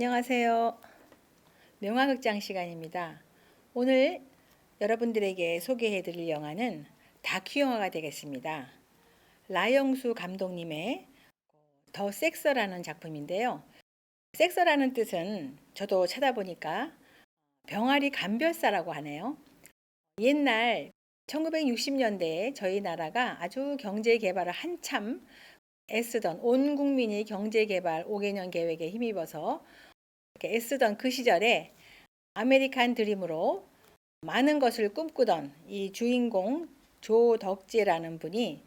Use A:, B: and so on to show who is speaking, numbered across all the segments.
A: 안녕하세요. 명화극장 시간입니다. 오늘 여러분들에게 소개해 드릴 영화는 다큐 영화가 되겠습니다. 라영수 감독님의 더 섹서라는 작품인데요. 섹서라는 뜻은 저도 찾아보니까 병아리 감별사라고 하네요. 옛날 1960년대에 저희 나라가 아주 경제 개발을 한참 애쓰던 온 국민이 경제 개발 5개년 계획에 힘입어서 애쓰던 그 시절에 아메리칸 드림으로 많은 것을 꿈꾸던 이 주인공 조덕재라는 분이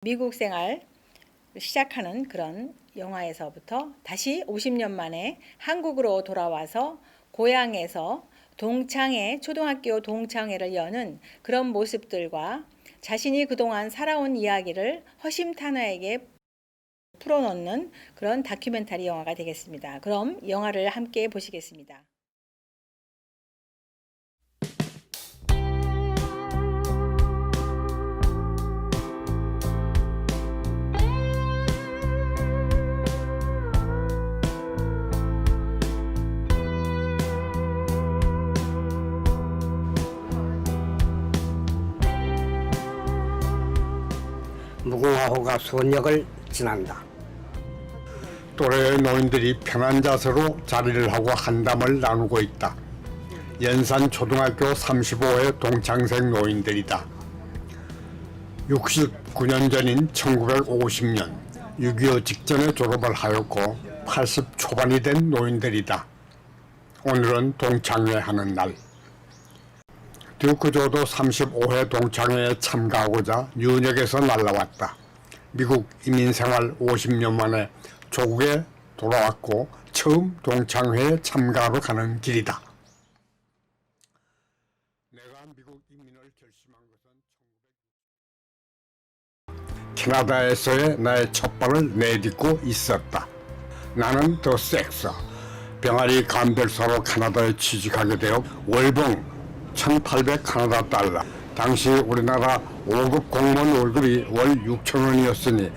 A: 미국 생활 시작하는 그런 영화에서부터 다시 50년 만에 한국으로 돌아와서 고향에서 동창회 초등학교 동창회를 여는 그런 모습들과 자신이 그동안 살아온 이야기를 허심탄회하게 풀어놓는 그런 다큐멘터리 영화가 되겠습니다. 그럼 영화를 함께 보시겠습니다.
B: 무궁화호가 수원역을 지난다.
C: 또래의 노인들이 편한 자세로 자리를 하고 한담을 나누고 있다. 연산 초등학교 35회 동창생 노인들이다. 69년 전인 1950년 6.25 직전에 졸업을 하였고 80 초반이 된 노인들이다. 오늘은 동창회 하는 날. 듀크조도 35회 동창회에 참가하고자 뉴욕에서 날라왔다. 미국 이민생활 50년 만에 조국에 돌아왔고 처음 동창회에 참가하러 가는 길이다. 캐나다에서의 나의 첫 발을 내딛고 있었다. 나는 더 섹서 병아리 감별사로 캐나다에 취직하게 되어 월봉 1,800 캐나다 달러. 당시 우리나라 5급 공무원 월급이 월 6천 원이었으니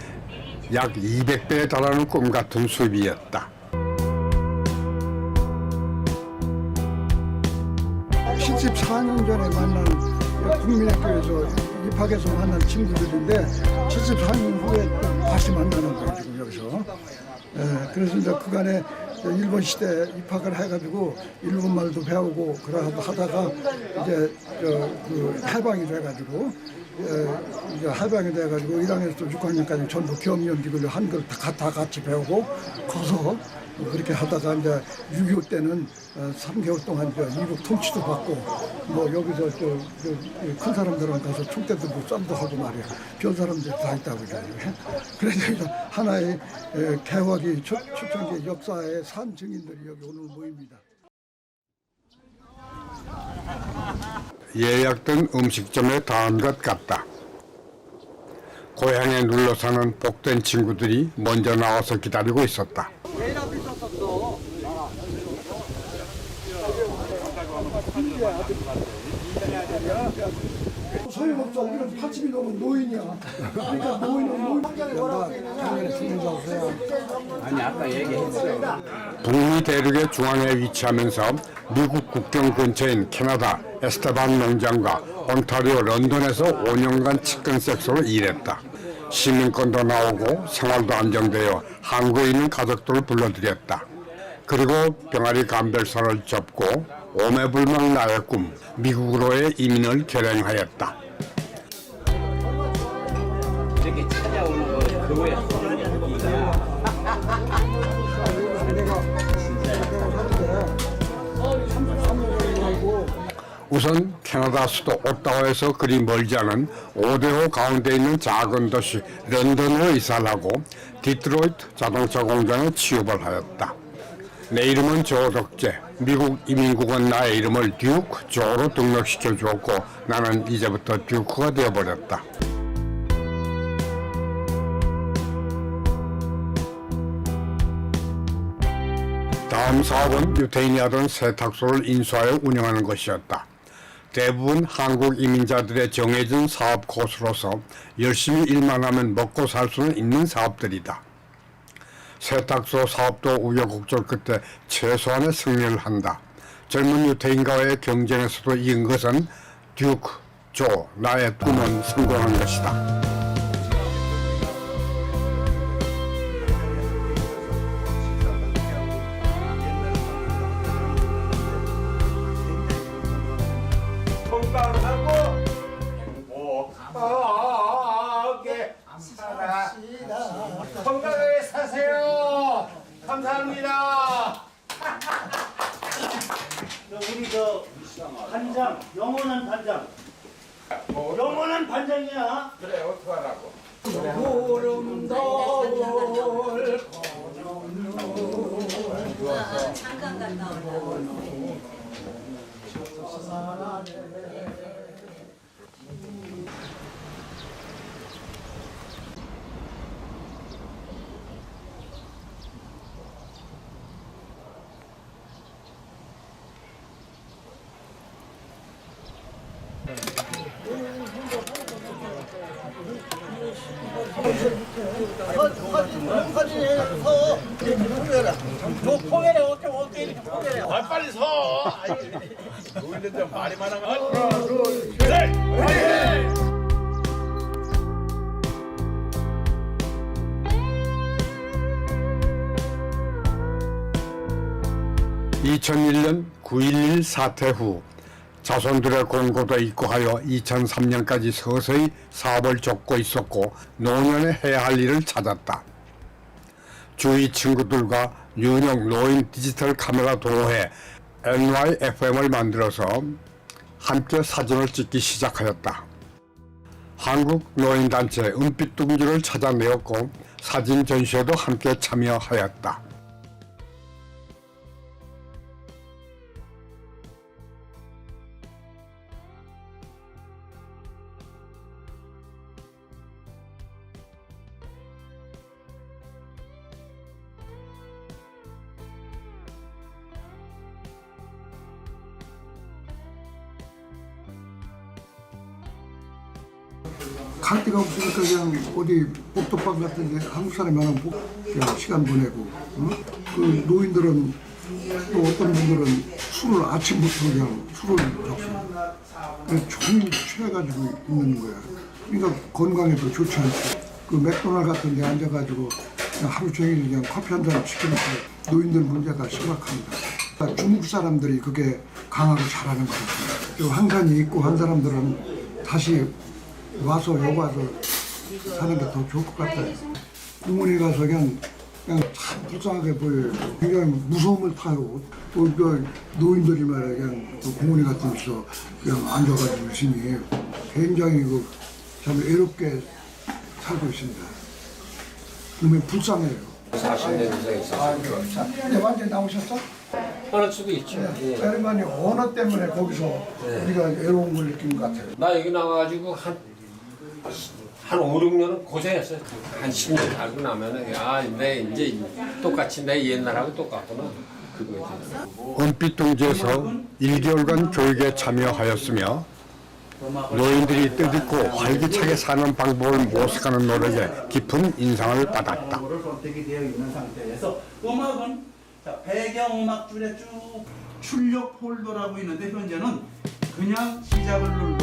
C: 약 200배에 달하는 꿈 같은 수입이었다.
D: 74년 전에 만난 국민학교에서 입학해서 만난 친구들인데 74년 후에 또 다시 만나는 거예요 지금 여기서 예, 그래서 이제 그간에 일본 시대 입학을 해가지고 일본 말도 배우고 그러고 하다가 이제 저 그 해방이 돼가지고 예, 이제 해방이 돼가지고 1학년에서 6학년까지 전부 겸임기를 한글 다, 다 같이 배우고 커서 그렇게 하다가 이제 6.25 때는 어, 3개월 동안 저 미국 통치도 받고 뭐 여기서 저, 저, 큰 사람들은 가서 총대도 뭐 쌈도 하고 말이야 별 사람들이 다 있다고 그래요. 그래서 이제 하나의 에, 개화기 초, 초창기 역사의 산 증인들이 여기 오늘 모입니다.
C: 예약된 음식점에 닿은 것 같다. 고향에 눌러 사는 복된 친구들이 먼저 나와서 기다리고 있었다.
D: 소용없어. 우리는 80이 넘은 노인이야. 그러니까 노인은 노인. 죽는 줄 아세요?
C: 북미 대륙의 중앙에 위치하면서 미국 국경 근처인 캐나다 에스테반 농장과 온타리오 런던에서 5년간 치킨 섹스로 일했다. 시민권도 나오고 생활도 안정되어 한국에 있는 가족들을 불러들였다. 그리고 병아리 감별사를 접고 오매불망 나의 꿈 미국으로의 이민을 결행하였다. 우선 캐나다 수도 오타와에서 그리 멀지 않은 오데호 가운데 있는 작은 도시 런던으로 이사를 하고 디트로이트 자동차 공장에 취업을 하였다. 내 이름은 조덕재. 미국 이민국은 나의 이름을 듀크 조로 등록시켜 주었고 나는 이제부터 듀크가 되어버렸다. 다음 사업은 유태인이 하던 세탁소를 인수하여 운영하는 것이었다. 대부분 한국 이민자들의 정해진 사업 코스로서 열심히 일만 하면 먹고 살 수는 있는 사업들이다. 세탁소 사업도 우여곡절 끝에 최소한의 승리를 한다. 젊은 유태인과의 경쟁에서도 이긴 것은 듀크, 조, 나의 꿈은 성공한 것이다.
E: 행복하게 살아 건강하게 사세요. 감사합니다.
F: 우리 저 반장 영원한 반장. 영원한 반장이야.
E: 그래 어떡하라고
G: 잠깐 갔다 오려고.
E: 아 빨리 서 노인들 말이 많아가지고 하나 둘셋
C: 2001년 9.11 사태 후 자손들의 공고도 입고하여 2003년까지 서서히 사업을 접고 있었고 노년에 해야 할 일을 찾았다. 주위 친구들과 유형 노인 디지털 카메라 동호회 NYFM을 만들어서 함께 사진을 찍기 시작하였다. 한국 노인단체 은빛둥지를 찾아내었고 사진 전시회도 함께 참여하였다.
D: 갈 데가 없으니까 그냥 어디 복도방 같은 데 한국 사람이 복- 그냥 시간 보내고 어? 그 노인들은 또 어떤 분들은 술을 아침부터 그냥 술을 잡수고 그래서 종일 취해가지고 있는 거야. 그러니까 건강에도 좋지 않지 그 맥도날 같은 데 앉아가지고 그냥 하루 종일 그냥 커피 한 잔 시키니까 노인들 문제가 심각합니다. 그러니까 중국 사람들이 그게 강하고 잘하는 것 같아요 또 한산이 있고 한 사람들은 다시 와서 여기 와서 사는 게 더 좋을 것 같아요. 공원에 가서 그냥 그냥 참 불쌍하게 보여요. 굉장히 무서움을 타요. 또그 노인들이 말이야 그냥 그 공원에 같은 데서 그냥 앉아가지고 있으니 굉장히 그참 외롭게 살고 있습니다. 그러면 불쌍해요.
B: 40년 이상 있었어요.
D: 이제 완전 나오셨어?
B: 수도 있죠. 예.
D: 자르만이 언어 때문에 거기서 우리가 외로운 걸 느낀 것 같아요.
B: 나 여기 나와가지고 한, 한 5, 6년은 고생했어요. 한 10년 살고 나면은, 아, 내 이제 똑같이 내 옛날하고 똑같구나. 그거지.
C: 은빛둥지에서 1개월간 교육에 참여하였으며 노인들이 뜻있고 활기차게 사는 방법을 모색하는 노력에 깊은 인상을 받았다.
F: 를 선택이 되어 있는 상태에서 음악은 자, 배경 음악 줄에 쭉 출력 폴더라고 있는데 현재는 그냥 시작을 눌러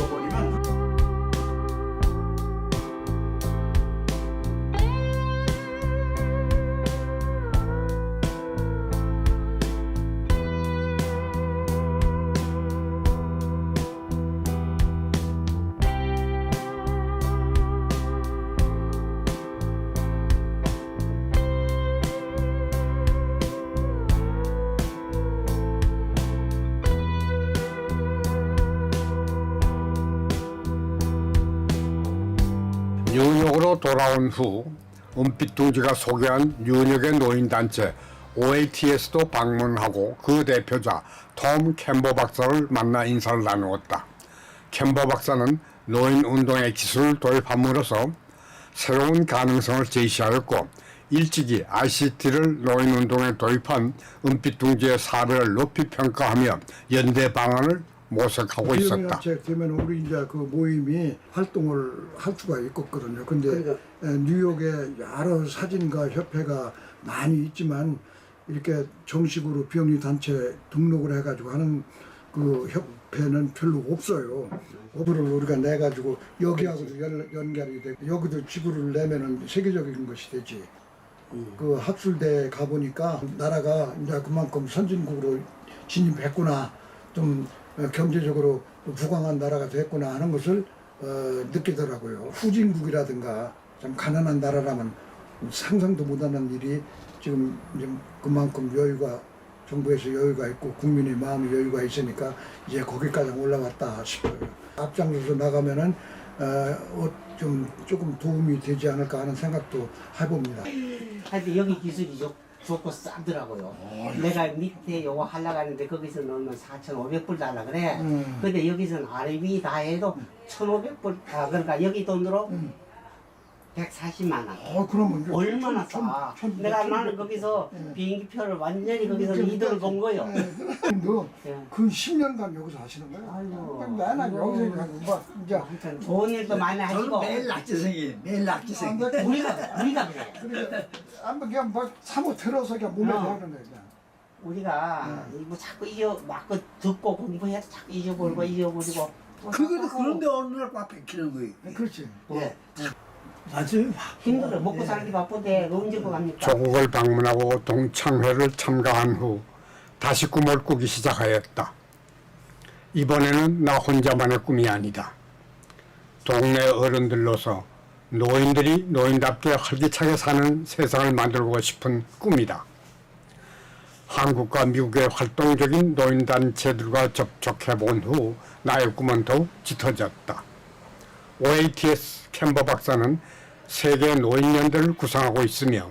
C: 뉴욕으로 돌아온 후 은빛둥지가 소개한 뉴욕의 노인단체 OATS도 방문하고 그 대표자 톰 캠버 박사를 만나 인사를 나누었다. 캠버 박사는 노인 운동의 기술을 도입함으로써 새로운 가능성을 제시하였고 일찍이 ICT를 노인 운동에 도입한 은빛둥지의 사례를 높이 평가하며 연대 방안을 모색하고 있었다.
D: 되면 우리 이제 그 모임이 활동을 할 수가 있거든요. 근데 에, 뉴욕에 여러 사진가 협회가 많이 있지만 이렇게 정식으로 비영리 단체 등록을 해가지고 하는 그 협회는 별로 없어요. 오브를 우리가 내 가지고 여기하고도 연, 연결이 되고 여기도 지구를 내면은 세계적인 것이 되지. 그 학술대에 가 보니까 나라가 이제 그만큼 선진국으로 진입했구나, 좀 어, 경제적으로 부강한 나라가 됐구나 하는 것을 어, 느끼더라고요. 후진국이라든가 좀 가난한 나라라면 상상도 못하는 일이 지금 그만큼 여유가 정부에서 여유가 있고 국민의 마음의 여유가 있으니까 이제 거기까지 올라갔다 싶어요. 앞장서서 나가면은 어, 어, 좀 조금 도움이 되지 않을까 하는 생각도 해봅니다.
H: 하여튼 여기 기술이 좋, 좋고 싸더라고요. 내가 밑에 요거 하려고 하는데 거기서 넣으면 4,500불 달라 그래.
D: 음.
H: 근데 여기서는 아래 위 다 해도 1,500불, 아, 그러니까 여기 돈으로
D: 음.
H: 140만 원.
D: 어, 그러면 이제
H: 얼마나
D: 천-
H: 싸.
D: 천- 천-
H: 내가
D: 천-
H: 나는 거기서
D: 예.
H: 비행기표를 완전히 거기서
D: 그러니까
H: 이득을 본 거요.
D: 너
H: 예.
D: 그 10년간 여기서 하시는 거예요?
H: 아이고.
D: 나는 여기서 그냥 뭐 이제
H: 하여튼 좋은 일도 많이
I: 저는
H: 하시고.
I: 매일 낙지생이에요. 매일 낙지생.
D: 아, 나
H: 우리가, 우리가 그래.
D: 그러니까 한번 그냥 막 사무 들어서 그냥 몸에
H: 어.
D: 배우는 거예요. 그냥.
H: 우리가 뭐 자꾸 잊어, 막그 듣고 공부해서 자꾸 잊어버리고 잊어버리고.
I: 그거도 그런데 어느 날 꽉 베끼는 거예요.
D: 그렇지.
I: 예. 아주
H: 힘들어. 먹고 살기 바쁜데 언제고 갑니까?
C: 조국을 방문하고 동창회를 참가한 후 다시 꿈을 꾸기 시작하였다. 이번에는 나 혼자만의 꿈이 아니다. 동네 어른들로서 노인들이 노인답게 활기차게 사는 세상을 만들고 싶은 꿈이다. 한국과 미국의 활동적인 노인단체들과 접촉해 본 후 나의 꿈은 더욱 짙어졌다. OATS 캠버 박사는 세계 노인연대를 구성하고 있으며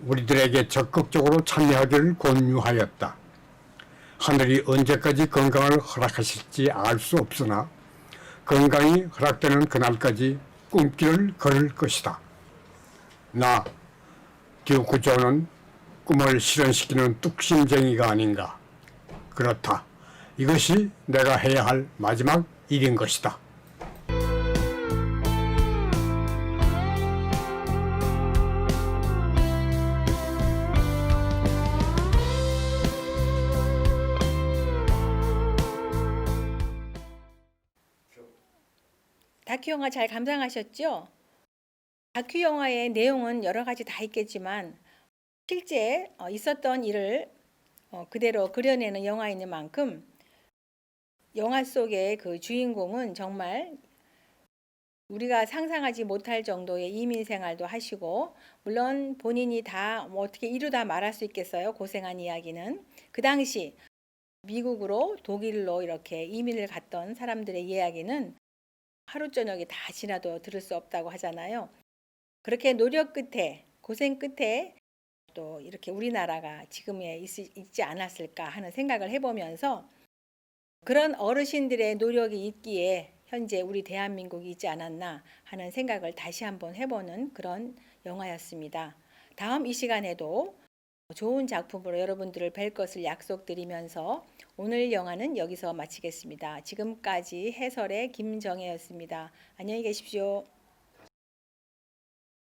C: 우리들에게 적극적으로 참여하기를 권유하였다. 하늘이 언제까지 건강을 허락하실지 알 수 없으나 건강이 허락되는 그날까지 꿈길을 걸을 것이다. 나 듀크 조는 꿈을 실현시키는 뚝심쟁이가 아닌가. 그렇다. 이것이 내가 해야 할 마지막 일인 것이다.
A: 다큐 영화 잘 감상하셨죠? 다큐 영화의 내용은 여러 가지 다 있겠지만 실제 어, 있었던 일을 어, 그대로 그려내는 영화인 만큼 영화 속의 그 주인공은 정말 우리가 상상하지 못할 정도의 이민 생활도 하시고 물론 본인이 다 뭐 어떻게 이루다 말할 수 있겠어요 고생한 이야기는 그 당시 미국으로 독일로 이렇게 이민을 갔던 사람들의 이야기는 하루 저녁이 다 지나도 들을 수 없다고 하잖아요. 그렇게 노력 끝에 고생 끝에 또 이렇게 우리나라가 지금에 있, 있지 않았을까 하는 생각을 해보면서 그런 어르신들의 노력이 있기에 현재 우리 대한민국이 있지 않았나 하는 생각을 다시 한번 해보는 그런 영화였습니다. 다음 이 시간에도 좋은 작품으로 여러분들을 뵐 것을 약속드리면서 오늘 영화는 여기서 마치겠습니다. 지금까지 해설의 김정혜였습니다. 안녕히 계십시오.